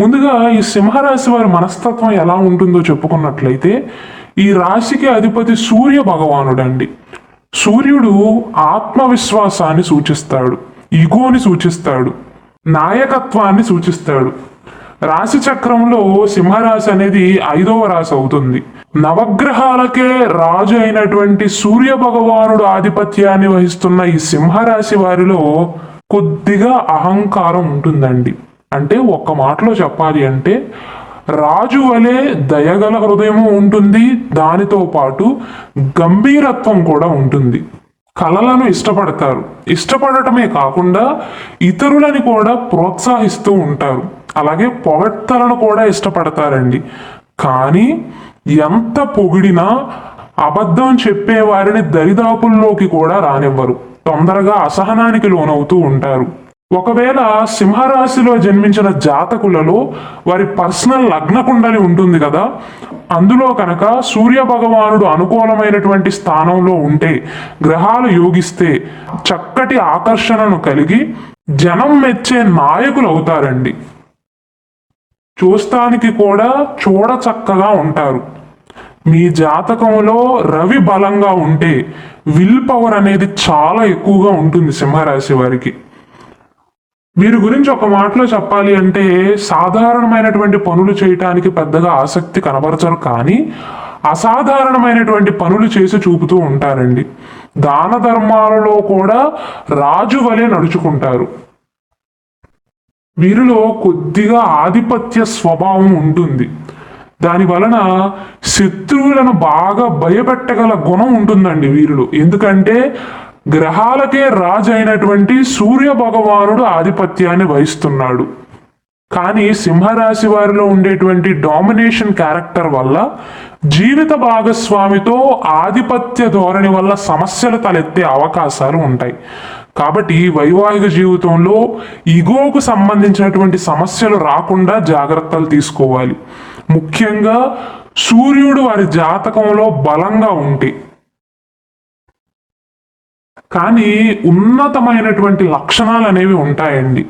ముందుగా ఈ సింహరాశి వారి మనస్తత్వం ఎలా ఉంటుందో చెప్పుకున్నట్లయితే ఈ రాశికి అధిపతి సూర్య భగవానుడండి. సూర్యుడు ఆత్మవిశ్వాసాన్ని సూచిస్తాడు ఇగోని సూచిస్తాడు నాయకత్వాన్ని సూచిస్తాడు. రాశి చక్రంలో సింహరాశి అనేది ఐదవ రాశి అవుతుంది. నవగ్రహాలకే రాజు అయినటువంటి సూర్య భగవానుడు ఆధిపత్యాన్ని వహిస్తున్న ఈ సింహరాశి వారిలో కొద్దిగా అహంకారం ఉంటుందండి. అంటే ఒక్క మాటలో చెప్పాలి అంటే రాజు వలె దయగల హృదయము ఉంటుంది దానితో పాటు గంభీరత్వం కూడా ఉంటుంది. కళలను ఇష్టపడతారు. ఇష్టపడటమే కాకుండా ఇతరులని కూడా ప్రోత్సహిస్తూ ఉంటారు. అలాగే పొగడ్తలను కూడా ఇష్టపడతారండి. కానీ ఎంత పొగిడినా అబద్ధం చెప్పే వారిని దరిదాపుల్లోకి కూడా రానివ్వరు. తొందరగా అసహనానికి లోనవుతూ ఉంటారు. ఒకవేళ సింహరాశిలో జన్మించిన జాతకులలో వారి పర్సనల్ లగ్న కుండలి ఉంటుంది కదా అందులో కనుక సూర్య భగవానుడు అనుకూలమైనటువంటి స్థానంలో ఉంటే గ్రహాలు యోగిస్తే చక్కటి ఆకర్షణను కలిగి జనం మెచ్చే నాయకులు అవుతారండి. చూస్తానికి కూడా చూడ చక్కగా ఉంటారు. మీ జాతకంలో రవి బలంగా ఉంటే విల్ పవర్ అనేది చాలా ఎక్కువగా ఉంటుంది సింహరాశి వారికి. వీరి గురించి ఒక మాటలో చెప్పాలి అంటే సాధారణమైనటువంటి పనులు చేయటానికి పెద్దగా ఆసక్తి కనబరచరు కానీ అసాధారణమైనటువంటి పనులు చేసి చూపుతూ ఉంటారండి. దాన ధర్మాలలో కూడా రాజు వలె నడుచుకుంటారు. వీరిలో కొద్దిగా ఆధిపత్య స్వభావం ఉంటుంది. దాని వలన శత్రువులను బాగా భయపెట్టగల గుణం ఉంటుందండి వీరిలో. ఎందుకంటే గ్రహాలకే రాజు అయినటువంటి సూర్య భగవానుడు ఆధిపత్యాన్ని వహిస్తున్నాడు. కానీ సింహరాశి వారిలో ఉండేటువంటి డామినేషన్ క్యారెక్టర్ వల్ల జీవిత భాగస్వామితో ఆధిపత్య ధోరణి వల్ల సమస్యలు తలెత్తే అవకాశాలు ఉంటాయి. కాబట్టి వైవాహిక జీవితంలో ఇగోకు సంబంధించినటువంటి సమస్యలు రాకుండా జాగ్రత్తలు తీసుకోవాలి. ముఖ్యంగా సూర్యుడు వారి జాతకంలో బలంగా ఉంటే కానీ ఉన్నతమైనటువంటి లక్షణాలు అనేవి ఉంటాయండి.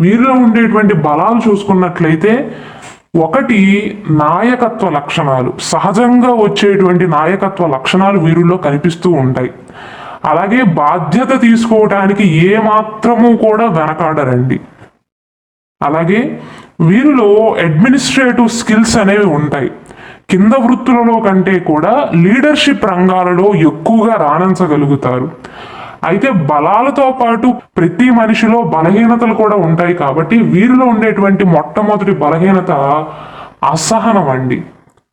వీరిలో ఉండేటువంటి బలాలు చూసుకున్నట్లయితే ఒకటి నాయకత్వ లక్షణాలు. సహజంగా వచ్చేటువంటి నాయకత్వ లక్షణాలు వీరిలో కనిపిస్తూ ఉంటాయి. అలాగే బాధ్యత తీసుకోవడానికి ఏ మాత్రము కూడా వెనకాడరండి. అలాగే వీరిలో అడ్మినిస్ట్రేటివ్ స్కిల్స్ అనేవి ఉంటాయి. కింద వృత్తులలో కంటే కూడా లీడర్షిప్ రంగాలలో ఎక్కువగా రాణించగలుగుతారు. అయితే బలాలతో పాటు ప్రతి మనిషిలో బలహీనతలు కూడా ఉంటాయి కాబట్టి వీరిలో ఉండేటువంటి మొట్టమొదటి బలహీనత అసహనం అండి.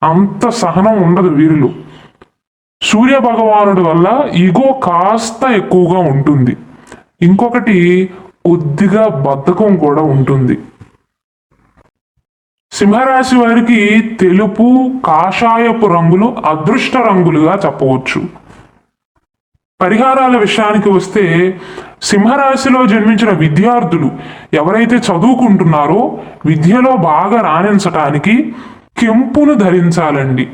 అంత సహనం ఉండదు వీరిలో. సూర్య భగవానుడి వల్ల ఇగో కాస్త ఎక్కువగా ఉంటుంది. ఇంకొకటి కొద్దిగా బద్ధకం కూడా ఉంటుంది. సింహరాశి వారికి తెలుపు కాషాయపు రంగులు అదృష్ట రంగులుగా చెప్పవచ్చు. పరిహారాల విషయానికి వస్తే సింహరాశిలో జన్మించిన విద్యార్థులు ఎవరైతే చదువుకుంటున్నారో విద్యలో బాగా రాణించటానికి కెంపును ధరించాలండి.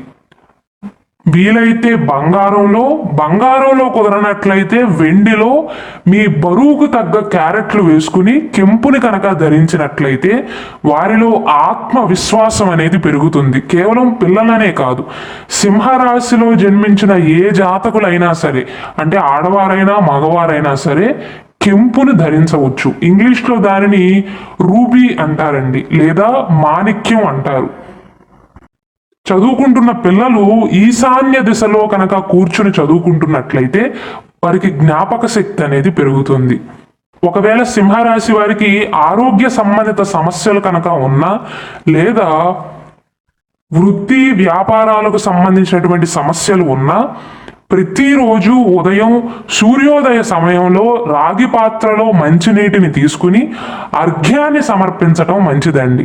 వీలైతే బంగారంలో బంగారంలో కుదరనట్లయితే వెండిలో మీ బరువుకు తగ్గ క్యారెట్లు వేసుకుని కెంపుని కనుక ధరించినట్లయితే వారిలో ఆత్మవిశ్వాసం అనేది పెరుగుతుంది. కేవలం పిల్లలనే కాదు సింహరాశిలో జన్మించిన ఏ జాతకులైనా సరే అంటే ఆడవారైనా మగవారైనా సరే కెంపును ధరించవచ్చు. ఇంగ్లీష్లో దానిని రూబీ అంటారండి లేదా మాణిక్యం అంటారు. చదువుకుంటున్న పిల్లలు ఈశాన్య దిశలో కనుక కూర్చుని చదువుకుంటున్నట్లయితే వారికి జ్ఞాపక శక్తి అనేది పెరుగుతుంది. ఒకవేళ సింహరాశి వారికి ఆరోగ్య సంబంధిత సమస్యలు కనుక ఉన్నా లేదా వృత్తి వ్యాపారాలకు సంబంధించినటువంటి సమస్యలు ఉన్నా ప్రతిరోజు ఉదయం సూర్యోదయ సమయంలో రాగి పాత్రలో మంచినీటిని తీసుకుని అర్ఘ్యాన్ని సమర్పించటం మంచిదండి.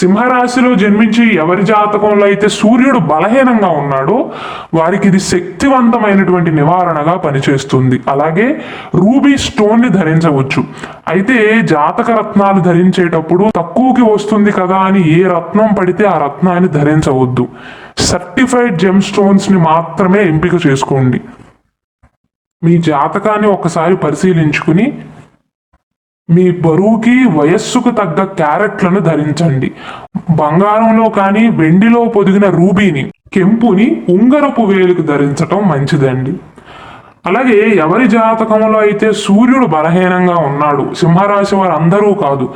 సింహరాశిలో జన్మించి ఎవరి జాతకంలో అయితే సూర్యుడు బలహీనంగా ఉన్నాడో వారికి ఇది శక్తివంతమైనటువంటి నివారణగా పనిచేస్తుంది. అలాగే రూబీ స్టోన్ని ధరించవచ్చు. అయితే జాతక రత్నాలు ధరించేటప్పుడు తక్కువకి వస్తుంది కదా అని ఏ రత్నం పడితే ఆ రత్నాన్ని ధరించవద్దు. సర్టిఫైడ్ జెమ్ స్టోన్స్ని మాత్రమే ఎంపిక చేసుకోండి. మీ జాతకాన్ని ఒకసారి పరిశీలించుకుని మీ బరువుకి వయస్సుకు తగ్గ క్యారెట్లను ధరించండి. బంగారంలో కానీ వెండిలో పొదిగిన రూబీని కెంపుని ఉంగరపు వేలుకు ధరించటం మంచిదండి. అలాగే ఎవరి జాతకంలో అయితే సూర్యుడు బలహీనంగా ఉన్నాడు? సింహరాశి వారు అందరూ కాదు.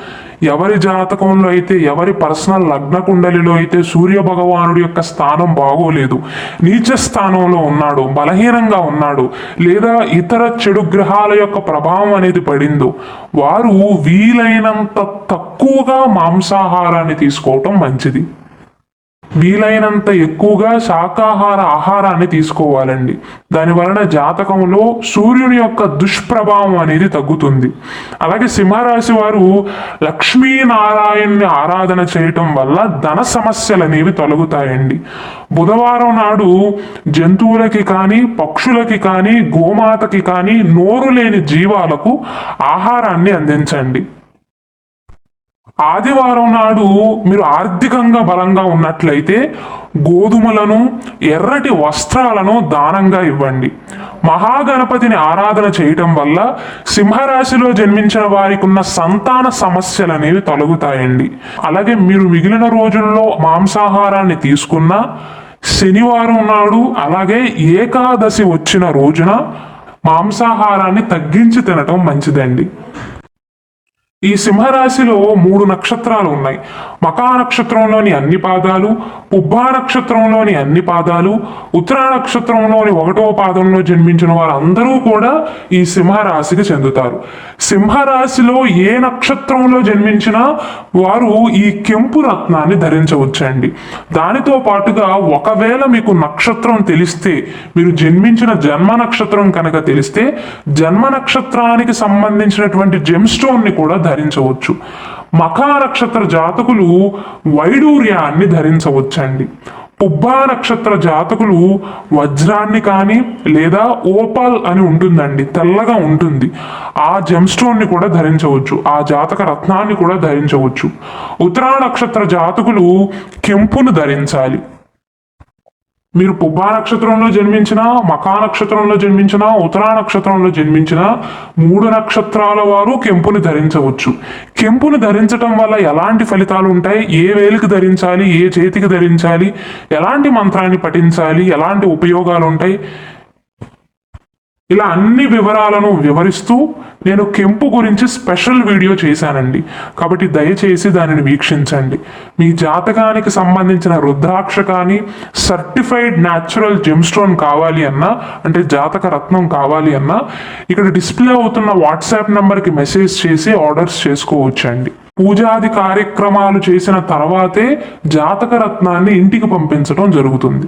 ఎవరి జాతకంలో అయితే ఎవరి పర్సనల్ లగ్న కుండలిలో అయితే సూర్య భగవానుడి యొక్క స్థానం బాగోలేదు. నీచ స్థానంలో ఉన్నాడు బలహీనంగా ఉన్నాడు లేదా ఇతర చెడు గ్రహాల యొక్క ప్రభావం అనేది పడిందో వారు వీలైనంత తక్కువగా మాంసాహారాన్ని తీసుకోవటం మంచిది. వీలైనంత ఎక్కువగా శాకాహార ఆహారాన్ని తీసుకోవాలండి. దాని వలన జాతకంలో సూర్యుని యొక్క దుష్ప్రభావం అనేది తగ్గుతుంది. అలాగే సింహరాశి వారు లక్ష్మీనారాయణ్ణి ఆరాధన చేయటం వల్ల ధన సమస్యలు అనేవి తొలగుతాయండి. బుధవారం నాడు జంతువులకి కానీ పక్షులకి కానీ గోమాతకి కానీ నోరు లేని జీవాలకు ఆహారాన్ని అందించండి. ఆదివారం నాడు మీరు ఆర్థికంగా బలంగా ఉన్నట్లయితే గోధుమలను ఎర్రటి వస్త్రాలను దానంగా ఇవ్వండి. మహాగణపతిని ఆరాధన చేయటం వల్ల సింహరాశిలో జన్మించిన వారికి ఉన్న సంతాన సమస్యలు అనేవి తొలగుతాయండి. అలాగే మీరు మిగిలిన రోజుల్లో మాంసాహారాన్ని తీసుకున్నా శనివారం నాడు అలాగే ఏకాదశి వచ్చిన రోజున మాంసాహారాన్ని తగ్గించి తినటం మంచిదండి. ఈ సింహరాశిలో మూడు నక్షత్రాలు ఉన్నాయి. మకా నక్షత్రంలోని అన్ని పాదాలు పుబ్బా నక్షత్రంలోని అన్ని పాదాలు ఉత్తరా నక్షత్రంలోని ఒకటో పాదంలో జన్మించిన వారందరూ కూడా ఈ సింహరాశికి చెందుతారు. సింహరాశిలో ఏ నక్షత్రంలో జన్మించినా వారు ఈ కెంపు రత్నాన్ని ధరించవచ్చండి. దానితో పాటుగా ఒకవేళ మీకు నక్షత్రం తెలిస్తే మీరు జన్మించిన జన్మ నక్షత్రం కనుక తెలిస్తే జన్మ నక్షత్రానికి సంబంధించినటువంటి జెమ్ స్టోన్ని కూడా ధరించవచ్చు. మఖా నక్షత్ర జాతకులు వైడూర్యాన్ని ధరించవచ్చండి. పుబ్బా నక్షత్ర జాతకులు వజ్రాన్ని కానీ లేదా ఓపాల్ అని ఉంటుందండి తెల్లగా ఉంటుంది. ఆ జెమ్ స్టోన్ని కూడా ధరించవచ్చు ఆ జాతక రత్నాన్ని కూడా ధరించవచ్చు. ఉత్తరా నక్షత్ర జాతకులు కెంపును ధరించాలి. మీరు పుబ్బా నక్షత్రంలో జన్మించిన మకా నక్షత్రంలో జన్మించిన ఉత్తరా నక్షత్రంలో జన్మించిన మూడు నక్షత్రాల వారు కెంపుని ధరించవచ్చు. కెంపుని ధరించటం వల్ల ఎలాంటి ఫలితాలు ఉంటాయి? ఏ వేలికి ధరించాలి? ఏ చేతికి ధరించాలి? ఎలాంటి మంత్రాన్ని పఠించాలి? ఎలాంటి ఉపయోగాలు ఉంటాయి? ఇలా అన్ని వివరాలను వివరిస్తూ నేను కెంపు గురించి స్పెషల్ వీడియో చేశానండి. కాబట్టి దయచేసి దానిని వీక్షించండి. మీ జాతకానికి సంబంధించిన రుద్రాక్ష కానీ సర్టిఫైడ్ న్యాచురల్ జెమ్స్టోన్ కావాలి అన్నా అంటే జాతక రత్నం కావాలి అన్నా ఇక్కడ డిస్ప్లే అవుతున్న వాట్సాప్ నెంబర్కి మెసేజ్ చేసి ఆర్డర్స్ చేసుకోవచ్చండి. పూజాది కార్యక్రమాలు చేసిన తర్వాతే జాతక రత్నాన్ని ఇంటికి పంపించడం జరుగుతుంది.